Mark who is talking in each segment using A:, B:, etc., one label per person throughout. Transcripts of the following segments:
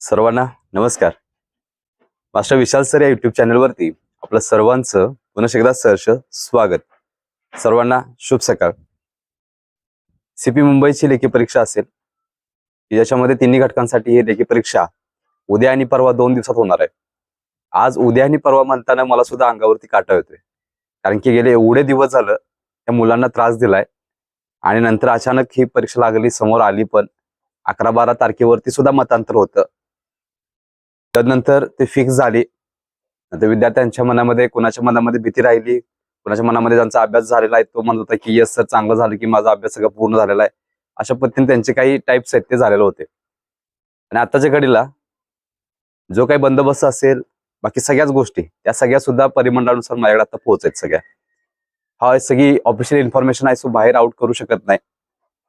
A: सर्वांना नमस्कार. Master Vishal sir या युट्यूब चॅनलवरती आपलं सर्वांचं पुन्हा एकदा सहर्ष स्वागत. सर्वांना शुभ सकाळ. सीपी मुंबईची लेखी परीक्षा असेल. की ज्याच्यामध्ये तिन्ही घटकांसाठी ही लेखी परीक्षा उद्या आणि परवा दोन दिवसात होणार आहे. आज उद्या आणि परवा म्हणताना मला सुद्धा अंगावरती काटा येतोय. कारण की गेले एवढे दिवस झालं त्या मुलांना त्रास दिलाय. आणि नंतर अचानक ही परीक्षा लागली समोर आली पण अकरा बारा तारखेवरती सुद्धा मतांतर होतं. त्यानंतर ते फिक्स झाली. नंतर विद्यार्थ्यांच्या मनामध्ये कोणाच्या मनामध्ये भीती राहिली? कुणाच्या मनामध्ये ज्यांचा अभ्यास झालेला आहे तो म्हणत होता की येस सर चांगलं झालं की माझा अभ्यास सगळं पूर्ण झालेला आहे. अशा पद्धतीने त्यांचे काही टाईप्स आहेत ते झालेले होते. आणि आताच्या घडीला जो काही बंदोबस्त असेल बाकी सगळ्याच गोष्टी त्या सगळ्या सुद्धा परिमंडळानुसार माझ्याकडे आता पोहोचायत सगळ्या. हा सगळी ऑफिशियल इन्फॉर्मेशन आहे सो बाहेर आउट करू शकत नाही.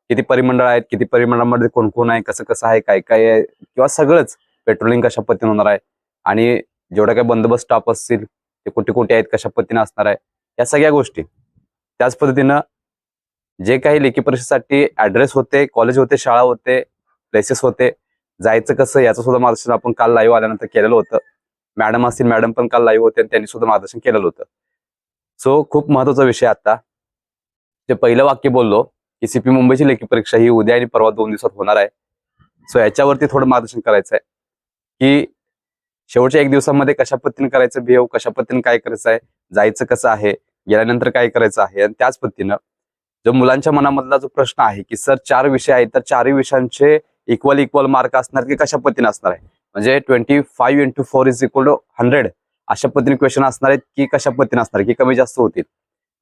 A: किती परिमंडळ आहेत किती परिमंडळामध्ये कोण कोण आहे कसं कसं आहे काय काय आहे किंवा सगळंच. पेट्रोलिंग कशा पद्धतीने होणार आहे? आणि जेवढा काही बंदोबस्त स्टाफ असतील ते कुठे कुठे आहेत कशा पद्धतीने असणार आहे? या सगळ्या गोष्टी. त्याच पद्धतीनं जे काही लेखी परीक्षेसाठी ऍड्रेस होते कॉलेज होते शाळा होते प्लेसेस होते जायचं कसं याचं सुद्धा मार्गदर्शन आपण काल लाईव्ह आल्यानंतर केलेलं होतं. मॅडम असतील मॅडम पण काल लाईव्ह होते आणि त्यांनी सुद्धा मार्गदर्शन केलेलं होतं. सो खूप महत्त्वाचा विषय आता. जे पहिलं वाक्य बोललो की सीपी मुंबईची लेखी परीक्षा ही उद्या आणि परवा दोन दिवसात होणार आहे. सो याच्यावरती थोडं मार्गदर्शन करायचं आहे की शेवटच्या एक दिवसामध्ये कशा पद्धतीने करायचं बिहेव कशा पद्धतीने काय करायचं आहे जायचं कसं आहे गेल्यानंतर काय करायचं आहे आणि त्याच पद्धतीनं जो मुलांच्या मनामधला जो प्रश्न आहे की सर चार विषय आहेत तर चारही विषयांचे इक्वल इक्वल मार्क असणार की कशा पद्धतीने असणार आहे? म्हणजे twenty five into four is equal to hundred अशा पद्धतीने क्वेश्चन असणार आहेत की कशा पद्धतीने असणार की कमी जास्त होतील?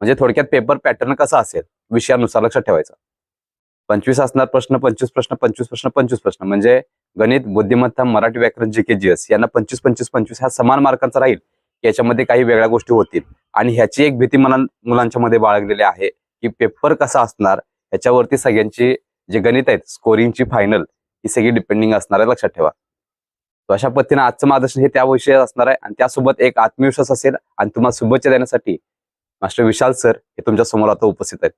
A: म्हणजे थोडक्यात पेपर पॅटर्न कसा असेल? विषयानुसार लक्षात ठेवायचा. पंचवीस असणार प्रश्न पंचवीस प्रश्न पंचवीस प्रश्न पंचवीस प्रश्न. म्हणजे गणित बुद्धिमत्ता मराठी व्याकरण जे के जी एस यांना पंचवीस पंचवीस पंचवीस ह्या समान मार्कांचा राहील. याच्यामध्ये काही वेगळ्या गोष्टी होतील. आणि ह्याची एक भीती मला मुलांच्या मध्ये बाळगलेली आहे की पेपर कसा असणार? याच्यावरती सगळ्यांची जे गणित आहेत स्कोरिंगची फायनल ही सगळी डिपेंडिंग असणार आहे. लक्षात ठेवा. तो अशा पद्धतीने आजचं मार्गदर्शन हे त्या विषयात असणार आहे. आणि त्यासोबत एक आत्मविश्वास असेल आणि तुम्हाला शुभेच्छा देण्यासाठी मास्टर विशाल सर हे तुमच्यासमोर आता उपस्थित आहेत.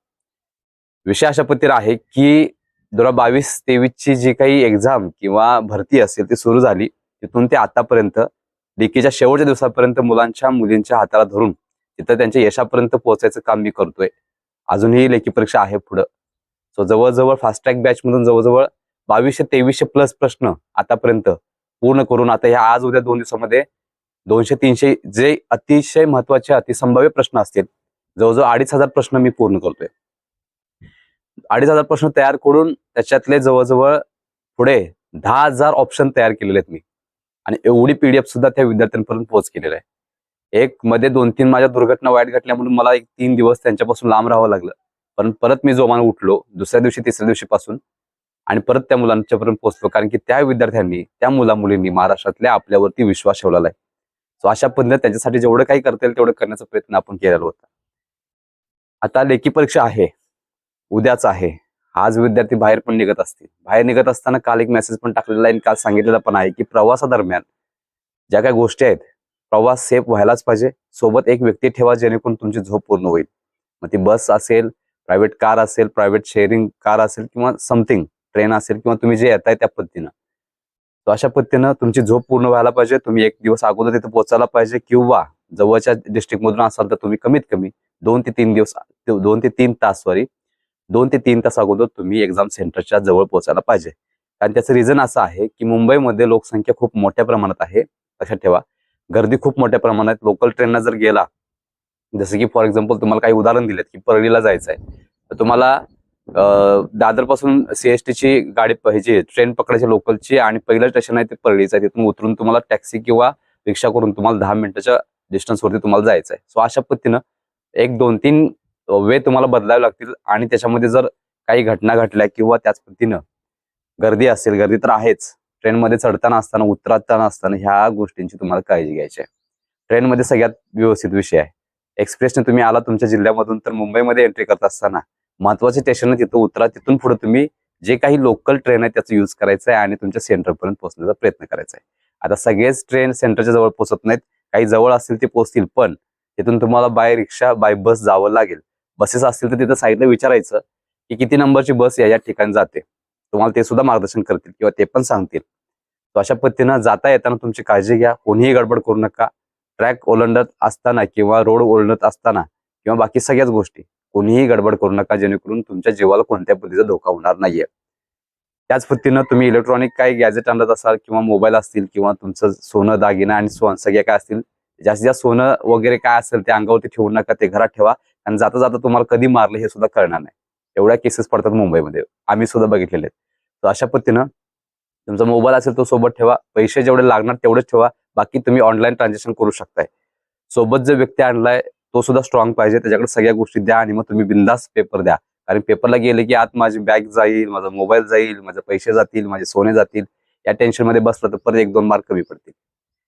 A: विषय अशा पद्धतीने आहे की दोन हजार बावीस तेवीस ची जी काही एक्झाम किंवा भरती असेल ती सुरू झाली तिथून ते आतापर्यंत लेखीच्या शेवटच्या दिवसापर्यंत मुलांच्या मुलींच्या हाताला धरून तिथं त्यांच्या यशापर्यंत पोहोचायचं काम मी करतोय. अजूनही लेखी परीक्षा आहे पुढं. सो जवळजवळ फास्ट बॅच मधून जवळजवळ बावीसशे तेवीसशे प्लस प्रश्न आतापर्यंत पूर्ण करून आता ह्या आज उद्या दोन दिवसामध्ये दोनशे तीनशे जे अतिशय महत्त्वाचे अतिसंभाव्य प्रश्न असतील जवळजवळ अडीच हजार प्रश्न मी पूर्ण करतोय. अडीच हजार प्रश्न तयार करून त्याच्यातले जवळजवळ पुढे दहा हजार ऑप्शन तयार केलेले आहेत मी. आणि एवढी पीडीएफ सुद्धा त्या विद्यार्थ्यांपर्यंत पोहोच केलेला आहे. एक मध्ये दोन तीन माझ्या दुर्घटना वाईट घटल्या म्हणून मला एक तीन दिवस त्यांच्यापासून लांब राहावं लागलं. पण परत मी जोमान उठलो दुसऱ्या दिवशी तिसऱ्या दिवशीपासून. आणि परत त्या मुलांच्यापर्यंत पोहोचलो कारण की त्या विद्यार्थ्यांनी त्या मुला मुलींनी महाराष्ट्रातल्या आपल्यावरती विश्वास ठेवलेला आहे. सो अशा पद्धतीने त्यांच्यासाठी जेवढं काही करता येईल तेवढं करण्याचा प्रयत्न आपण केलेला होता. आता लेखी परीक्षा आहे. उद्याच आहे. आज विद्यार्थी बाहेर पण निघत असतील. बाहेर निघत असताना काल एक मेसेज पण टाकलेला आहे आणि काल सांगितलेला पण आहे की प्रवासादरम्यान ज्या काही गोष्टी आहेत प्रवास सेफ व्हायलाच पाहिजे. सोबत एक व्यक्ती ठेवा जेणेकरून तुमची झोप पूर्ण होईल. मग ती बस असेल प्रायव्हेट कार असेल प्रायव्हेट शेअरिंग कार असेल किंवा समथिंग ट्रेन असेल किंवा तुम्ही जे येताय त्या पद्धतीनं. तो अशा पद्धतीनं तुमची झोप पूर्ण व्हायला पाहिजे. तुम्ही एक दिवस अगोदर तिथे पोहोचायला पाहिजे किंवा जवळच्या डिस्ट्रिक्ट मधून असाल तर तुम्ही कमीत कमी दोन ते तीन दिवस दोन ते तीन तास सॉरी दोन ते तीन तास अगोदर तुम्ही एक्झाम सेंटरच्या जवळ पोहोचायला पाहिजे. कारण त्याचं रिझन असं आहे की मुंबईमध्ये लोकसंख्या खूप मोठ्या प्रमाणात आहे. लक्षात ठेवा. गर्दी खूप मोठ्या प्रमाणात. लोकल ट्रेनला जर गेला जसं की फॉर एक्झाम्पल तुम्हाला काही उदाहरण दिलेत की परळीला जायचं आहे तर तुम्हाला दादरपासून सीएसटी ची गाडी पाहिजे ट्रेन पकडायची लोकलची आणि पहिलं स्टेशन आहे ते परळीचं आहे. तिथून उतरून तुम्हाला टॅक्सी किंवा रिक्षा करून तुम्हाला दहा मिनिटाच्या डिस्टन्सवरती तुम्हाला जायचं आहे सो अशा पद्धतीनं एक दोन तीन वे तुम्हाला बदलावे लागतील आणि त्याच्यामध्ये जर काही घटना घडल्या किंवा त्याच पद्धतीनं गर्दी असेल गर्दी तर आहेच. ट्रेनमध्ये चढताना असताना उतरताना असताना ह्या गोष्टींची तुम्हाला काळजी घ्यायची आहे. ट्रेनमध्ये सगळ्यात व्यवस्थित विषय आहे. एक्सप्रेसने तुम्ही आला तुमच्या जिल्ह्यामधून तर मुंबईमध्ये एंट्री करत असताना महत्त्वाचे स्टेशन तिथं उतरा तिथून पुढे तुम्ही जे काही लोकल ट्रेन आहे त्याचा यूज करायचा आहे आणि तुमच्या सेंटरपर्यंत पोहोचण्याचा प्रयत्न करायचा आहे आता सगळेच ट्रेन सेंटरच्या जवळ पोहोचत नाहीत. काही जवळ असतील ते पोहोचतील पण तिथून तुम्हाला बाय रिक्षा बाय बस जावं लागेल. बसेस असतील तर तिथं साईडला विचारायचं की किती नंबरची बस या या ठिकाणी जाते. तुम्हाला ते सुद्धा मार्गदर्शन करतील किंवा ते पण सांगतील. तो अशा पद्धतीनं जाता येताना तुमची काळजी घ्या. कोणीही गडबड करू नका. ट्रॅक ओलांडत असताना किंवा रोड ओलांडत असताना किंवा बाकी सगळ्याच गोष्टी कोणीही गडबड करू नका. जेणेकरून तुमच्या जीवाला कोणत्या पद्धतीचा धोका होणार नाहीये. त्याच पद्धतीनं तुम्ही इलेक्ट्रॉनिक काही गॅजेट आणत असाल किंवा मोबाईल असतील किंवा तुमचं सोनं दागिना आणि सोन सगळ्या काय असतील जास्तीत जास्त सोनं वगैरे काय असेल ते अंगावरती ठेवू नका. ते घरात ठेवा. आणि जाता जाता तुम्हाला कधी मारलं हे सुद्धा कळणार नाही. एवढ्या केसेस पडतात मुंबईमध्ये. आम्ही सुद्धा बघितलेले आहेत. तर अशा पद्धतीनं तुमचा मोबाईल असेल तो सोबत ठेवा. पैसे जेवढे लागणार तेवढेच ठेवा. बाकी तुम्ही ऑनलाईन ट्रान्झॅक्शन करू शकताय. सोबत जो व्यक्ती आणलाय तो सुद्धा स्ट्रॉंग पाहिजे. त्याच्याकडे सगळ्या गोष्टी द्या आणि मग तुम्ही बिंदास पेपर द्या. कारण पेपरला गेले की आत माझी बॅग जाईल माझा मोबाईल जाईल माझे पैसे जातील माझे सोने जातील. या टेन्शनमध्ये बसलं तर परत एक दोन मार्क कमी पडतील.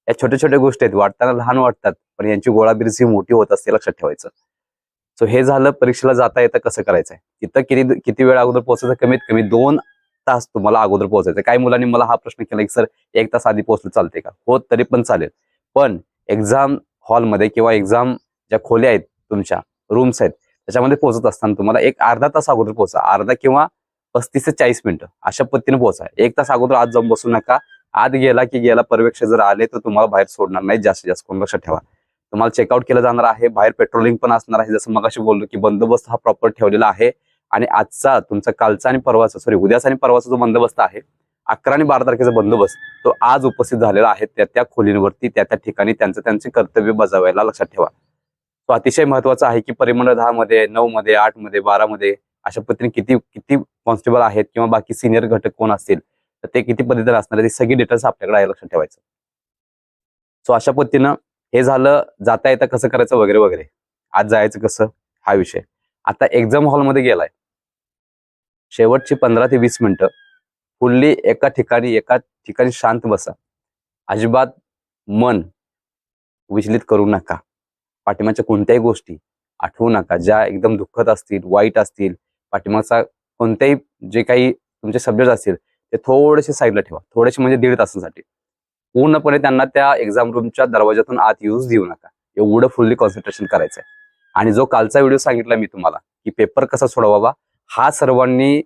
A: या छोट्या छोट्या गोष्टी आहेत. वाटताना लहान वाटतात पण यांची गोळाबिरजी मोठी होत असते लक्षात ठेवायचं. सो हे झालं परीक्षेला जाता येतं कसं करायचंय? तिथं किती किती वेळ अगोदर पोहोचायचं? कमीत कमी दोन तास तुम्हाला अगोदर पोहोचायचं काही मुलांनी मला हा प्रश्न केला की सर एक तास आधी पोहोचलं चालते का? हो तरी पण चालेल. पण एक्झाम हॉलमध्ये किंवा एक्झाम ज्या खोल्या आहेत तुमच्या रूम्स आहेत त्याच्यामध्ये पोहोचत असताना तुम्हाला एक अर्धा तास अगोदर पोहोचा. अर्धा किंवा पस्तीस ते चाळीस मिनिटं अशा पद्धतीने पोहोचा. एक तास अगोदर आत जाऊन बसू नका. आत गेला की गेला परवेक्ष जर आले तर तुम्हाला बाहेर सोडणार नाही. जास्तीत जास्त कोण लक्षात ठेवा. तुम्हाला चेकआउट केलं जाणार आहे बाहेर पेट्रोलिंग पण असणार आहे जसं मगाशी बोललो की बंदोबस्त हा प्रॉपर ठेवलेला आहे. आणि आजचा तुमचा कालचा आणि परवाचा सॉरी उद्याचा आणि परवाचा जो बंदोबस्त आहे अकरा आणि बारा तारखेचा बंदोबस्त तो आज उपस्थित झालेला आहे. त्या त्या खोलींवरती त्या त्या ठिकाणी त्यांचं त्यांचे कर्तव्य बजावायला लक्षात ठेवा. तो अतिशय महत्त्वाचा आहे की परिमंडळ दहा मध्ये नऊ मध्ये आठमध्ये बारा मध्ये अशा पद्धतीने किती किती कॉन्स्टेबल आहेत किंवा बाकी सिनियर घटक कोण असतील तर ते किती पद्धतीने असणार आहे, ते सगळी डिटेल्स आपल्याकडे आहे लक्षात ठेवायचं. सो अशा पद्धतीनं हे झालं जाता येता कसं करायचं वगैरे वगैरे. आज जायचं कसं? हा विषय. आता एक्झाम हॉलमध्ये गेलाय. शेवटची पंधरा ते वीस मिनिटं फुल्ली एका ठिकाणी एका ठिकाणी शांत बसा. अजिबात मन विचलित करू नका. पाठिंबाच्या कोणत्याही गोष्टी आठवू नका. ज्या एकदम दुःखद असतील वाईट असतील पाठिंबाचा कोणत्याही जे काही तुमचे सब्जेक्ट असतील ते थोडेसे साईडला ठेवा. थोडेसे म्हणजे दीड तासासाठी. पूर्णपणे त्यांना त्या एक्झाम रूमच्या दरवाजातून आत यूज देऊ नका. एवढं फुल्ली कॉन्सन्ट्रेशन करायचं आहे आणि जो कालचा व्हिडिओ सांगितला मी तुम्हाला की पेपर कसा सोडवावा हा सर्वांनी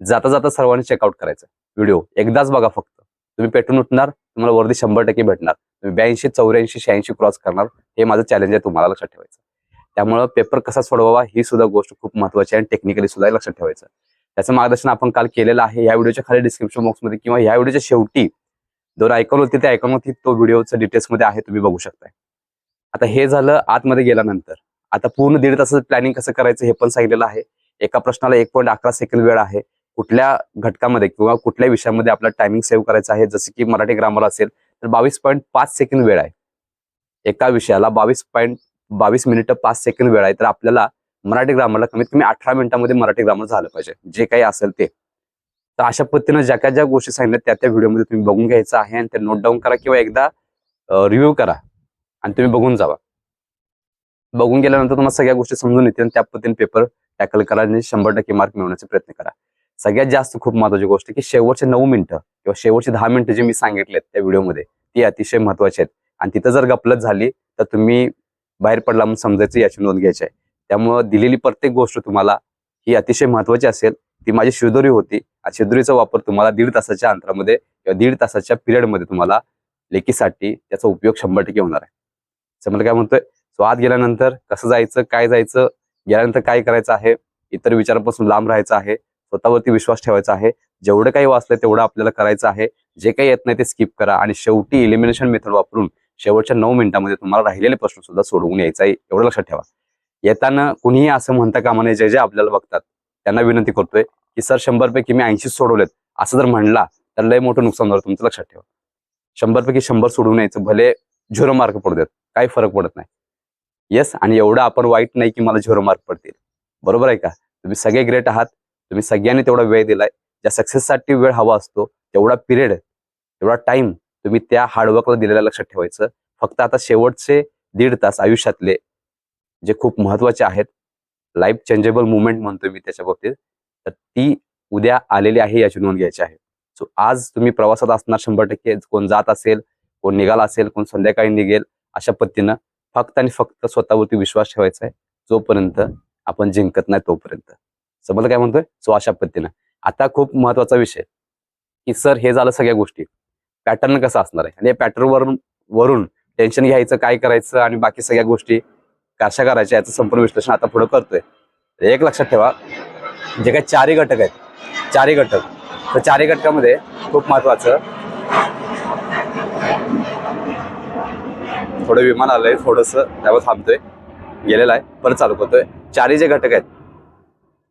A: जाता जाता सर्वांनी चेकआउट करायचा व्हिडिओ एकदाच बघा फक्त. तुम्ही पेटून उठणार तुम्हाला वरती शंभर टक्के भेटणार. तुम्ही ब्याऐंशी चौऱ्याऐंशी शहाऐंशी क्रॉस करणार हे माझं चॅलेंज आहे तुम्हाला लक्षात ठेवायचं. त्यामुळं पेपर कसा सोडवावा ही सुद्धा गोष्ट खूप महत्वाची आहे आणि टेक्निकली सुद्धा लक्षात ठेवायचं त्याचं मार्गदर्शन आपण काल केलेलं आहे. या व्हिडिओच्या खाली डिस्क्रिप्शन बॉक्समध्ये किंवा या व्हिडिओच्या शेवटी दोन आयकॉन होती त्या ऐकून होती तो व्हिडिओचा डिटेल्समध्ये आहे तुम्ही बघू शकताय. आता हे झालं आतमध्ये गेल्यानंतर. आता पूर्ण दीड तासाचं प्लॅनिंग कसं करायचं हे पण सांगितलेलं आहे. एका प्रश्नाला एक पॉईंट अकरा सेकंद वेळ आहे. कुठल्या घटकामध्ये किंवा कुठल्या विषयामध्ये आपल्याला टायमिंग सेव्ह करायचं आहे? जसं की मराठी ग्रामर असेल तर बावीस पॉईंट पाच सेकंद वेळ आहे. एका विषयाला बावीस पॉईंट बावीस मिनिटं पाच सेकंद वेळ आहे तर आपल्याला मराठी ग्रामरला कमीत कमी अठरा मिनिटांमध्ये मराठी ग्रामर झालं पाहिजे. जे काही असेल ते. तर अशा पद्धतीनं ज्या काय ज्या गोष्टी सांगितल्या त्या त्या व्हिडिओमध्ये तुम्ही बघून घ्यायचं आहे आणि ते नोट डाऊन करा किंवा एकदा रिव्ह्यू करा आणि तुम्ही बघून जावा. बघून गेल्यानंतर तुम्हाला सगळ्या गोष्टी समजून येतील आणि त्या पद्धतीने पेपर टॅकल करा आणि शंभर टक्के मार्क मिळवण्याचा प्रयत्न करा. सगळ्यात जास्त खूप महत्वाची गोष्ट की शेवटचे नऊ मिनिटं किंवा शेवटचे दहा मिनिटं जे मी सांगितलेत त्या व्हिडिओमध्ये ती अतिशय महत्वाची आहेत. आणि तिथं जर गपलत झाली तर तुम्ही बाहेर पडला म्हणून समजायचं याची नोंद घ्यायची आहे. त्यामुळं दिलेली प्रत्येक गोष्ट तुम्हाला ही अतिशय महत्वाची असेल. ती माझी शिवदोरी होती. छिद्रीचा वापर तुम्हाला दीड तासाच्या अंतरामध्ये किंवा दीड तासाच्या पिरियडमध्ये तुम्हाला लेखीसाठी त्याचा उपयोग शंभर टक्के होणार आहे. समजा काय म्हणतोय? सो आत गेल्यानंतर कसं जायचं काय जायचं गेल्यानंतर काय करायचं आहे? इतर विचारापासून लांब राहायचं आहे स्वतःवरती विश्वास ठेवायचा आहे. जेवढं काही वाचलंय तेवढं आपल्याला करायचं आहे. जे काही येत नाही ते स्किप करा आणि शेवटी इलिमिनेशन मेथड वापरून शेवटच्या नऊ मिनिटांमध्ये तुम्हाला राहिलेले प्रश्न सुद्धा सोडवून यायचा आहे एवढं लक्षात ठेवा. येताना कुणीही असं म्हणता कामा नये जे जे आपल्याला बघतात त्यांना विनंती करतोय की सर शंभर पैकी मी ऐंशी सोडवलेत. असं जर म्हणला तर लय मोठं नुकसान झालं तुमचं लक्षात ठेवा. शंभर पैकी शंभर सोडून यायचं भले झिरो मार्क पडू देत काही फरक पडत नाही. येस आणि एवढं आपण वाईट नाही की मला झिरो मार्क पडतील. बरोबर आहे का? तुम्ही सगळे ग्रेट आहात तुम्ही सगळ्यांनी तेवढा वेळ दिलाय. ज्या सक्सेससाठी वेळ हवा असतो तेवढा पिरियड तेवढा टाइम तुम्ही त्या हार्डवर्कला दिलेला लक्षात ठेवायचं. फक्त आता शेवटचे दीड तास आयुष्यातले जे खूप महत्त्वाचे आहेत लाईफ चेंजेबल मुवमेंट म्हणतोय मी त्याच्या बाबतीत. तर ती उद्या आलेली आहे याची नोंद घ्यायची आहे. सो आज तुम्ही प्रवासात असणार शंभर टक्के कोण जात असेल कोण निघाला असेल कोण संध्याकाळी निघेल अशा पद्धतीनं फक्त आणि फक्त स्वतःवरती विश्वास ठेवायचा आहे जोपर्यंत आपण जिंकत नाही तोपर्यंत. समजलं काय म्हणतोय? सो अशा पद्धतीनं. आता खूप महत्त्वाचा विषय की सर हे झालं सगळ्या गोष्टी. पॅटर्न कसं असणार आहे? आणि या पॅटर्न वरून वरून टेन्शन घ्यायचं काय करायचं आणि बाकी सगळ्या गोष्टी कशा करायच्या याचं संपूर्ण विश्लेषण आता पुढे करतोय. एक लक्षात ठेवा जे काही चारही घटक आहेत चारही घटक. तर चारही घटकामध्ये खूप महत्वाचं थोडं विमान आलंय थोडस त्यावर थांबतोय गेलेलं आहे परत चालू करतोय. चारही जे घटक आहेत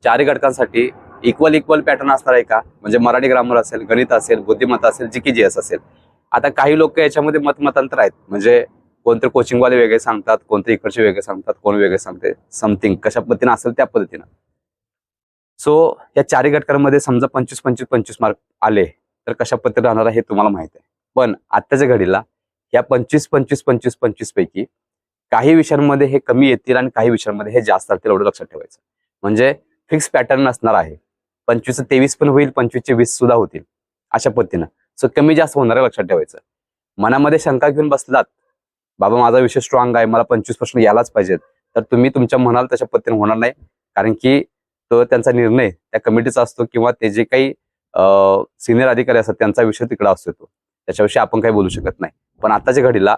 A: चारही घटकांसाठी इक्वल इक्वल पॅटर्न असणार आहे का? म्हणजे मराठी ग्रामर असेल गणित असेल बुद्धिमत्ता असेल जी की जी एस असेल. आता काही लोक याच्यामध्ये मतमतांतर आहेत. म्हणजे कोणते कोचिंगवाले वेगळे सांगतात कोणते इकडचे वेगळे सांगतात कोण वेगळे सांगते समथिंग कशा पद्धतीने असेल त्या पद्धतीनं. सो या चारही घटकांमध्ये समजा पंचवीस पंचवीस पंचवीस मार्क आले तर कशा पद्धतीने राहणार आहे हे तुम्हाला माहीत आहे. पण आत्ताच्या घडीला या पंचवीस पंचवीस पंचवीस पंचवीस पैकी काही विषयांमध्ये हे कमी येतील आणि काही विषयांमध्ये हे जास्त राहतील एवढं लक्षात ठेवायचं. म्हणजे फिक्स पॅटर्न असणार आहे. पंचवीस तेवीस पण होईल पंचवीसचे वीस सुद्धा होतील. अशा पद्धतीनं. सो कमी जास्त होणार आहे लक्षात ठेवायचं. मनामध्ये शंका घेऊन बसलात बाबा माझा विषय स्ट्रॉंग आहे मला पंचवीस प्रश्न यायलाच पाहिजेत. तर तुम्ही तुमच्या मनाला तशा पद्धतीने होणार नाही. कारण की तो त्यांचा निर्णय त्या कमिटीचा असतो किंवा ते जे काही सिनियर अधिकारी असतात त्यांचा विषय तिकडे असतो तो. त्याच्याविषयी आपण काही बोलू शकत नाही. पण आताच्या घडीला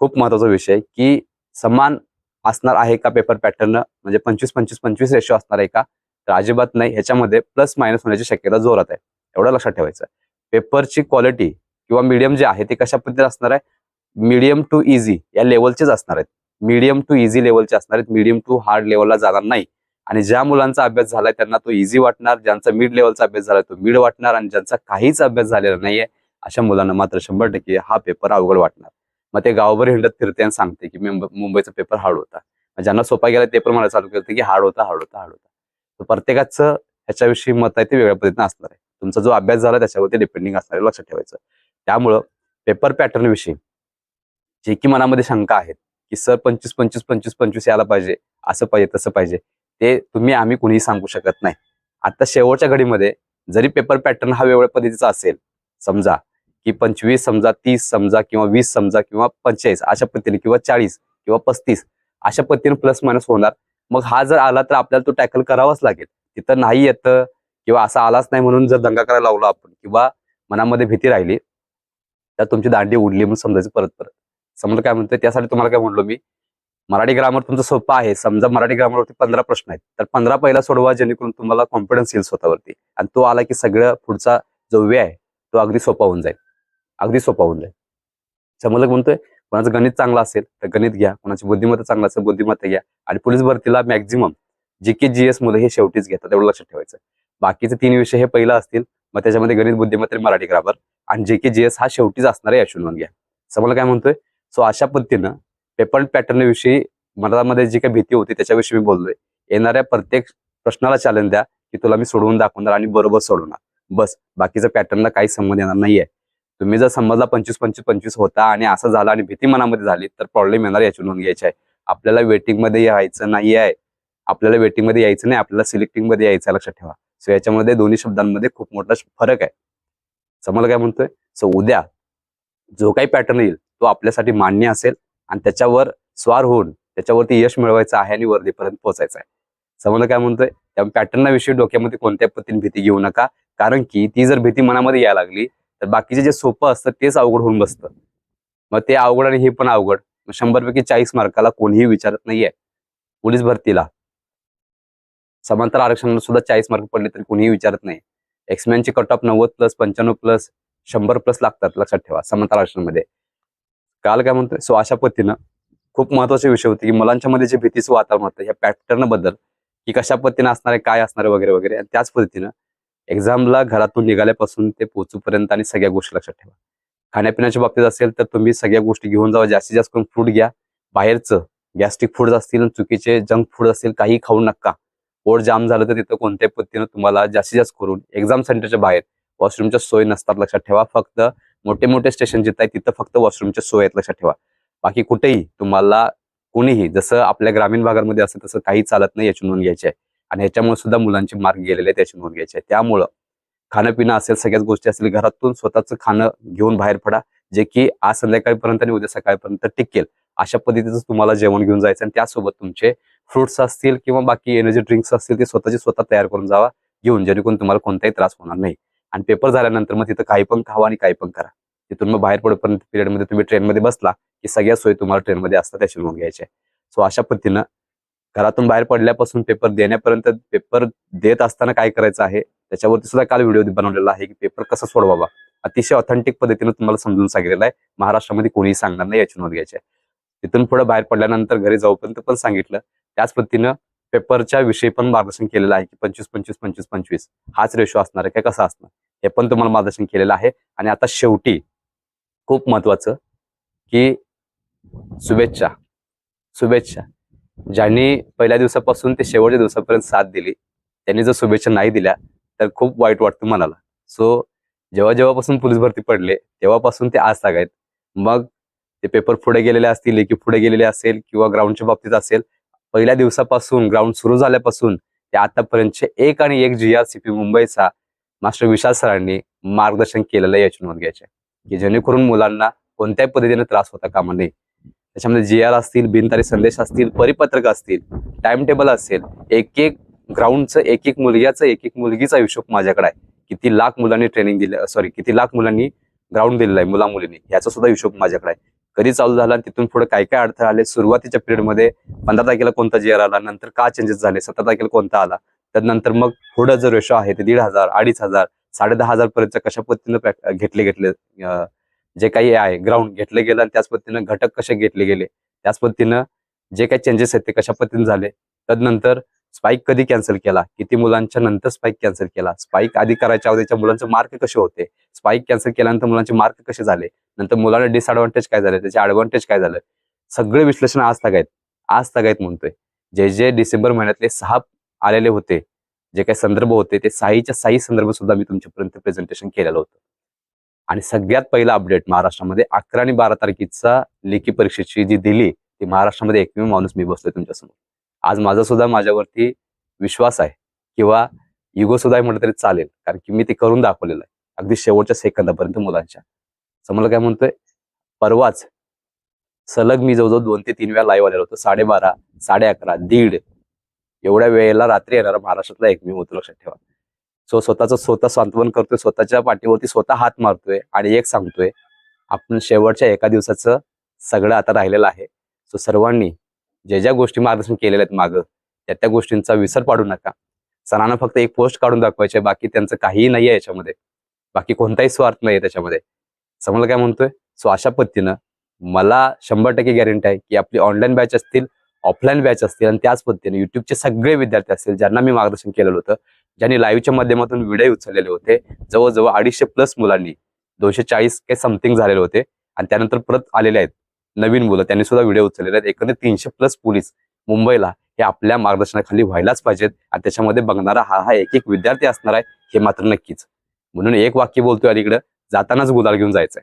A: खूप महत्त्वाचा विषय आहे की समान असणार आहे का पेपर पॅटर्न म्हणजे पंचवीस पंचवीस पंचवीस रेशो असणार आहे का? तर अजिबात नाही. ह्याच्यामध्ये प्लस मायनस होण्याची शक्यता जोरात आहे. एवढं लक्षात ठेवायचं पेपरची क्वालिटी किंवा मीडियम जे आहे ते कशा पद्धतीने असणार आहे? मीडियम टू इझी या लेवलचेच असणार आहेत. मीडियम टू इझी लेवलचे असणार आहेत. मीडियम टू हार्ड लेवलला जाणार नाही. आणि ज्या मुलांचा अभ्यास झालाय त्यांना तो इझी वाटणार ज्यांचा मिड लेवलचा अभ्यास झालाय तो मिड वाटणार आणि ज्यांचा काहीच अभ्यास झालेला नाहीये अशा मुलांना मात्र शंभर टक्के हा पेपर अवघड वाटणार. मग ते गावभर हिंडत फिरते आणि सांगते की मुंबईचा पेपर हार्ड होता. ज्यांना सोपा गेला ते पण मला चालू केलं की हार्ड होता हार्ड होता हार्ड होता. तर प्रत्येकाचं ह्याच्याविषयी मत आहे ते वेगळ्या पद्धतीनं असणार आहे. तुमचा जो अभ्यास झाला त्याच्यावरती डिपेंडिंग असणार आहे लक्षात ठेवायचं. त्यामुळं पेपर पॅटर्न विषयी जे की मनामध्ये शंका आहेत की सर पंचवीस पंचवीस पंचवीस पंचवीस यायला पाहिजे असं पाहिजे तसं पाहिजे ते तुम्ही आम्ही कुणीही सांगू शकत नाही. आता शेवटच्या घडीमध्ये जरी पेपर पॅटर्न हा वेगळ्या पद्धतीचा असेल समजा की पंचवीस समजा तीस समजा किंवा वीस समजा किंवा पंचेचाळीस अशा पद्धतीने किंवा चाळीस किंवा पस्तीस अशा पद्धतीने प्लस मायनस होणार. मग हा जर आला तर आपल्याला तो टॅकल करावाच लागेल. तिथं नाही येतं किंवा असा आलाच नाही म्हणून जर दंगा करायला लावला आपण किंवा मनामध्ये भीती राहिली तर तुमची दांडी उडली म्हणून समजायचं परत परत. समजा काय म्हणतोय त्यासाठी तुम्हाला काय म्हणलो मी मराठी ग्रामर तुमचं सोपं आहे. समजा मराठी ग्रामरवरती पंधरा प्रश्न आहेत. तर पंधरा पहिला सोडवा जेणेकरून तुम्हाला कॉन्फिडन्स येईल स्वतःवरती. आणि तो आला की सगळं पुढचा जो वे आहे तो अगदी सोपा होऊन जाईल. अगदी सोपा होऊन जाईल. समजलं म्हणतोय कोणाचं गणित चांगलं असेल तर गणित घ्या. कोणाची बुद्धिमत्ता चांगलं असेल बुद्धिमत्ता घ्या. आणि police भरतीला maximum G K G S मुलं हे शेवटीच घेतात. एवढं लक्षात ठेवायचं. बाकीचे तीन विषय हे पहिला असतील मग त्याच्यामध्ये गणित बुद्धिमत्ता आणि मराठी ग्रामर आणि जे के जी एस हा शेवटीच असणार आहे याशून घ्या. समजलं काय म्हणतोय? सो अशा पद्धतीनं पेपर पॅटर्न विषयी मनामध्ये जी काही भीती होती त्याच्याविषयी मी बोललोय. येणाऱ्या प्रत्येक प्रश्नाला चॅलेंज द्या की तुला मी सोडवून दाखवणार आणि बरोबर सोडवणार. बस बाकीचं पॅटर्नला काही संबंध येणार नाहीये. तुम्ही जर समजला पंचवीस पंचवीस पंचवीस होता आणि असं झालं आणि भीती मनामध्ये झाली तर प्रॉब्लेम येणार याची नोंद घ्यायची आहे. आपल्याला वेटिंगमध्ये यायचं नाही आहे आपल्याला वेटिंगमध्ये यायचं नाही आपल्याला सिलेक्टिंगमध्ये यायचं आहे, लक्षात ठेवा. सो याच्यामध्ये दोन्ही शब्दांमध्ये खूप मोठा फरक आहे. समजलं काय म्हणतोय? सो उद्या जो काही पॅटर्न येईल तो आपल्यासाठी मान्य असेल. आणि त्याच्यावर स्वार होऊन त्याच्यावरती यश मिळवायचं आहे आणि वर्दीपर्यंत पोहोचायचं आहे. समजलं काय म्हणतोय? त्यामुळे पॅटर्न विषयी डोक्यामध्ये कोणत्या पद्धतीने भीती घेऊ नका. कारण की ती जर भीती मनामध्ये यायला लागली तर बाकीचे जे सोपं असतं तेच अवघड होऊन बसतं. मग ते अवघड आणि हे पण अवघड. मग शंभर पैकी चाळीस मार्काला कोणीही विचारत नाहीये. पोलीस भरतीला. समांतर आरक्षणाला सुद्धा चाळीस मार्क पडले तरी कोणीही विचारत नाही. एक्समॅनचे कट ऑफ नव्वद प्लस पंच्याण्णव प्लस शंभर प्लस लागतात लक्षात ठेवा समांतर आरक्षणामध्ये. काल काय म्हणतोय? सो अशा पद्धतीनं खूप महत्त्वाचे विषय होते की मुलांच्या मध्ये जे भीतीचं वातावरण होतं ह्या पॅटर्नबद्दल की कशा पद्धतीने असणार आहे काय असणार आहे वगैरे वगैरे. आणि त्याच पद्धतीनं एक्झामला घरातून निघाल्यापासून ते पोहोचूपर्यंत आणि सगळ्या गोष्टी लक्षात ठेवा. खाण्यापिण्याच्या बाबतीत असेल तर तुम्ही सगळ्या गोष्टी घेऊन जावा. जास्तीत जास्त करून फ्रूट घ्या. बाहेरचं गॅस्ट्रिक फूड असतील चुकीचे जंक फूड असतील काही खाऊ नका. पोट जाम झालं तर तिथं कोणत्याही पद्धतीनं तुम्हाला जास्तीत जास्त करून एक्झाम सेंटरच्या बाहेर वॉशरूमच्या सोय नसतात लक्षात ठेवा. फक्त मोठे मोठे स्टेशन जिथं आहे तिथं फक्त वॉशरूमच्या सोय आहेत लक्षात ठेवा. बाकी कुठेही तुम्हाला कोणीही जसं आपल्या ग्रामीण भागामध्ये असं तसं काही चालत नाही याची नोंद घ्यायची. आहे आणि ह्याच्यामुळे सुद्धा मुलांचे मार्ग गेलेले आहेत त्याची नोंद घ्यायची आहे त्यामुळं खाणं पिणं असेल सगळ्याच गोष्टी असतील घरातून स्वतःचं खाणं घेऊन बाहेर पडा जे की आज संध्याकाळपर्यंत आणि उद्या सकाळपर्यंत टिकेल. अशा पद्धतीचं तुम्हाला जेवण घेऊन जायचं आणि त्यासोबत तुमचे फ्रुट्स असतील किंवा बाकी एनर्जी ड्रिंक्स असतील ते स्वतःचे स्वतः तयार करून जावा घेऊन जेणेकरून तुम्हाला कोणताही त्रास होणार नाही. आणि पेपर झाल्यानंतर मग तिथं काही पण खावा आणि काही पण करा. तिथून मग बाहेर पडेपर्यंत पिरियडमध्ये तुम्ही ट्रेनमध्ये बसला की सगळ्या सोयी तुम्हाला ट्रेनमध्ये असतात त्याची नोंद घ्यायची सो अशा पद्धतीनं घरातून बाहेर पडल्यापासून पेपर देण्यापर्यंत पेपर देत असताना काय करायचं आहे? त्याच्यावरती सुद्धा काल व्हिडिओ बनवलेला आहे की पेपर कसं सोडवावा? अतिशय ऑथेंटिक पद्धतीनं तुम्हाला समजून सांगितलेलं आहे. महाराष्ट्रामध्ये कोणीही सांगणार नाही याची नोंद घ्यायची आहे. तिथून पुढे बाहेर पडल्यानंतर घरी जाऊपर्यंत पण सांगितलं. त्याच पद्धतीनं पेपरच्या विषयी पण मार्गदर्शन केलेलं आहे की पंचवीस पंचवीस पंचवीस पंचवीस. हाच रेशो असणार आहे काय कसा असणार? हे पण तुम्हाला मार्गदर्शन केलेलं आहे. आणि आता शेवटी खूप महत्वाचं की शुभेच्छा. शुभेच्छा. ज्यांनी पहिल्या दिवसापासून ते शेवटच्या दिवसापर्यंत साथ दिली त्यांनी जर शुभेच्छा नाही दिल्या तर खूप वाईट वाटतं मनाला. सो जेव्हा जेव्हापासून पोलीस भरती पडले तेव्हापासून ते आज आहेत मग ते पेपर पुढे गेलेले असतील की पुढे गेलेले असेल किंवा ग्राउंडच्या बाबतीत असेल पहिल्या दिवसापासून ग्राउंड सुरू झाल्यापासून ते आतापर्यंतचे एक आणि एक जी आर सी पी मुंबईचा मास्टर विशाल सरांनी मार्गदर्शन केलेलं याची नोंद घ्यायची. की जेणेकरून मुलांना कोणत्याही पद्धतीने त्रास होता कामा नये. त्याच्यामध्ये जी आर असतील बिनतारी संदेश असतील परिपत्रक असतील टाइम टेबल असेल एक एक ग्राउंडचं एक एक मुलग्याचं एक एक मुलगीचा हिशोब माझ्याकडे आहे. किती लाख मुलांनी ट्रेनिंग दिलं सॉरी किती लाख मुलांनी ग्राउंड दिलेलं आहे मुला मुलींनी याचा सुद्धा हिशोब माझ्याकडे आहे. कधी चालू झाला आणि तिथून पुढे काय काय अडथळे आले सुरुवातीच्या पिरियडमध्ये पंधरा तारखेला कोणता जी आला नंतर का चेंजेस झाले सतरा तारखेला कोणता आला त्यानंतर मग पुढं जो रेशो आहे ते दीड हजार अडीच हजार साडे दहा हजार पर्यंत कशा पद्धतीनं घेतले घेतले जे काही आहे ग्राउंड घेतले गेलं आणि त्याच पद्धतीनं घटक कसे घेतले गेले त्याच पद्धतीनं जे काही चेंजेस आहेत ते कशा पद्धतीने झाले तदनंतर स्पाईक कधी कॅन्सल केला? किती मुलांच्या नंतर स्पाईक कॅन्सल केला? स्पाईक आधी करायच्या अगोदरच्या मुलांचे मार्क कसे होते? स्पाईक कॅन्सल केल्यानंतर मुलांचे मार्क कसे झाले? नंतर मुलांना डिसअडव्हान्टेज काय झाले? त्याचे ऍडव्हान्टेज काय झालं? सगळे विश्लेषण आज तगायत. आज तगायत म्हणतोय. जे जे डिसेंबर महिन्यातले सहा आलेले होते जे काही संदर्भ होते ते साईच्या साई संदर्भ सुद्धा मी तुमच्यापर्यंत प्रेझेंटेशन केलेलं होतं. आणि सगळ्यात पहिला अपडेट महाराष्ट्रामध्ये अकरा आणि बारा तारखेचा लेखी परीक्षेची जी दिली ती महाराष्ट्रामध्ये एकमेव माणूस मी बसलोय तुमच्यासमोर. आज माझा सुद्धा माझ्यावरती विश्वास आहे किंवा युगो सुद्धा म्हटलं तरी चालेल. कारण की मी ते करून दाखवलेलं आहे. अगदी शेवटच्या सेकंदापर्यंत मुलांच्या. समजलं काय म्हणतोय परवाच सलग मी जवळजवळ दोन ते तीन वेळा लाईव्ह आलेलो होतो. साडेबारा साडे अकरा दीड एवढ्या वेळेला रात्री येणारा महाराष्ट्रातला एकमेव होतो लक्षात ठेवा. सो स्वतःच स्वतः सांत्वन करतोय स्वतःच्या पाठीवरती स्वतः हात मारतोय आणि एक सांगतोय आपण शेवटच्या एका दिवसाचं सगळं आता राहिलेलं आहे. सो सर्वांनी ज्या ज्या गोष्टी मार्गदर्शन केलेल्या आहेत मागं त्या त्या गोष्टींचा विसर पाडू नका. सणानं फक्त एक पोस्ट काढून दाखवायचे बाकी त्यांचं काहीही नाही आहे याच्यामध्ये. बाकी कोणताही स्वार्थ नाही आहे त्याच्यामध्ये. समजलं काय म्हणतोय? सो अशा पद्धतीनं मला शंभर टक्के गॅरंटी आहे की आपली ऑनलाईन बॅच असतील ऑफलाईन बॅच असतील आणि त्याच पद्धतीने युट्यूबचे सगळे विद्यार्थी असतील ज्यांना मी मार्गदर्शन केलेलं होतं ज्यांनी लाईव्हच्या माध्यमातून व्हिडिओ उचललेले होते जवळजवळ अडीचशे प्लस मुलांनी दोनशे चाळीस काही समथिंग झालेले होते आणि त्यानंतर परत आलेले आहेत. नवीन मुलं. त्यांनी सुद्धा व्हिडिओ उचललेले आहेत. एकंदर तीनशे प्लस पोलीस मुंबईला हे आपल्या मार्गदर्शनाखाली व्हायलाच पाहिजेत. आणि त्याच्यामध्ये बघणारा हा हा एक एक विद्यार्थी असणार आहे हे मात्र नक्कीच. म्हणून एक वाक्य बोलतोय अलीकडं जातानाच गुलाल घेऊन जायचंय.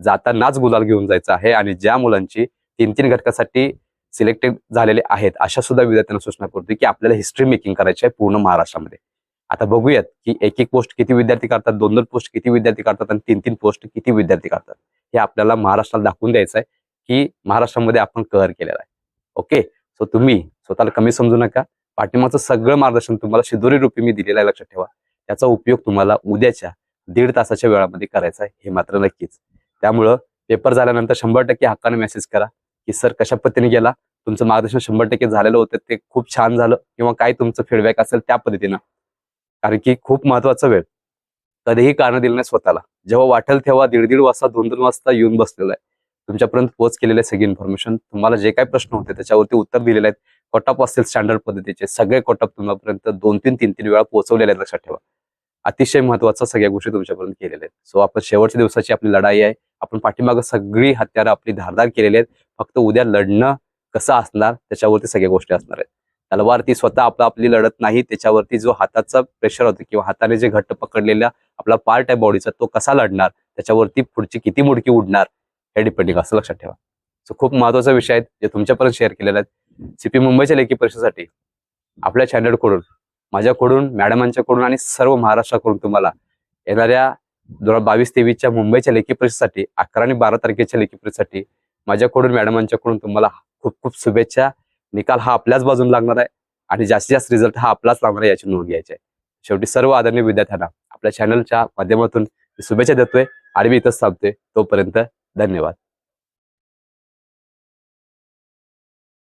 A: जातानाच गुलाल घेऊन जायचं आहे आणि ज्या मुलांची तीन तीन घटकासाठी सिलेक्टेड झालेले आहेत अशा सुद्धा विद्यार्थ्यांना सूचना करतोय की आपल्याला हिस्ट्री मेकिंग करायची आहे पूर्ण महाराष्ट्रामध्ये. आता बघूयात की एक एक पोस्ट किती विद्यार्थी करतात दोन दोन पोस्ट किती विद्यार्थी करतात आणि तीन तीन पोस्ट किती विद्यार्थी करतात हे आपल्याला महाराष्ट्राला दाखवून द्यायचं आहे की महाराष्ट्रामध्ये आपण कव्हर केलेला आहे. ओके? सो तुम्ही स्वतःला कमी समजू नका. पाठिंबाचं सगळं मार्गदर्शन तुम्हाला शिदोरी रूपी मी दिलेलं आहे लक्षात ठेवा. त्याचा उपयोग तुम्हाला उद्याच्या दीड तासाच्या वेळामध्ये करायचा आहे हे मात्र नक्कीच. त्यामुळं पेपर झाल्यानंतर शंभर टक्के हक्काने मेसेज करा की सर कशा पद्धतीने गेला? तुमचं मार्गदर्शन शंभर टक्के झालेलं होतं ते खूप छान झालं किंवा काय तुमचं फीडबॅक असेल त्या पद्धतीनं. कारण की खूप महत्त्वाचा वेळ. कधीही कारण दिलं नाही स्वतःला. जेव्हा वाटेल तेव्हा दीड दीड वाजता दोन दोन वाजता येऊन बसलेलं आहे. तुमच्यापर्यंत पोच केलेले सगळी इन्फॉर्मेशन तुम्हाला जे काही प्रश्न होते त्याच्यावरती उत्तर दिलेले आहेत. कटअप असतील स्टँडर्ड पद्धतीचे. सगळे कटअप तुम्हापर्यंत दोन तीन तीन तीन वेळा पोहोचवलेले आहेत लक्षात ठेवा. अतिशय महत्वाचं सगळ्या गोष्टी तुमच्यापर्यंत केलेल्या आहेत. सो आपण शेवटच्या दिवसाची आपली लढाई आहे. आपण पाठीमागं सगळी हत्यारं आपली धारदार केलेली आहेत. फक्त उद्या लढणं कसं असणार त्याच्यावरती सगळ्या गोष्टी असणार आहेत. तलवार ती स्वतः आपला आपली लढत नाही. त्याच्यावरती जो हाताचा प्रेशर होतो किंवा हाताने जे घट्ट पकडलेला आपला पार्ट आहे बॉडीचा तो कसा लढणार? त्याच्यावरती पुढची किती मुडकी उडणार? हे डिपेंडिंग असं लक्षात ठेवा. सो खूप महत्त्वाचा विषय आहेत जे तुमच्यापर्यंत शेअर केलेले आहेत. सीपी मुंबईच्या लेखी परीक्षेसाठी आपल्या चॅनलकडून माझ्याकडून मॅडमांच्याकडून आणि सर्व महाराष्ट्राकडून तुम्हाला येणाऱ्या दोन हजार बावीस तेवीसच्या मुंबईच्या लेखी परीक्षेसाठी अकरा आणि बारा तारखेच्या लेखी परीक्षेसाठी माझ्याकडून मॅडमांच्याकडून तुम्हाला खूप खूप शुभेच्छा. निकाल हा आपल्याच बाजून लागणार आहे आणि जास्तीत जास्त रिझल्ट हा आपलाच लागणार आहे याची नोंद घ्यायची आहे. शेवटी सर्व आदरणीय विद्यार्थ्यांना आपल्या चॅनलच्या माध्यमातून शुभेच्छा देतोय आणि मी इथंच थांबतोय तोपर्यंत धन्यवाद.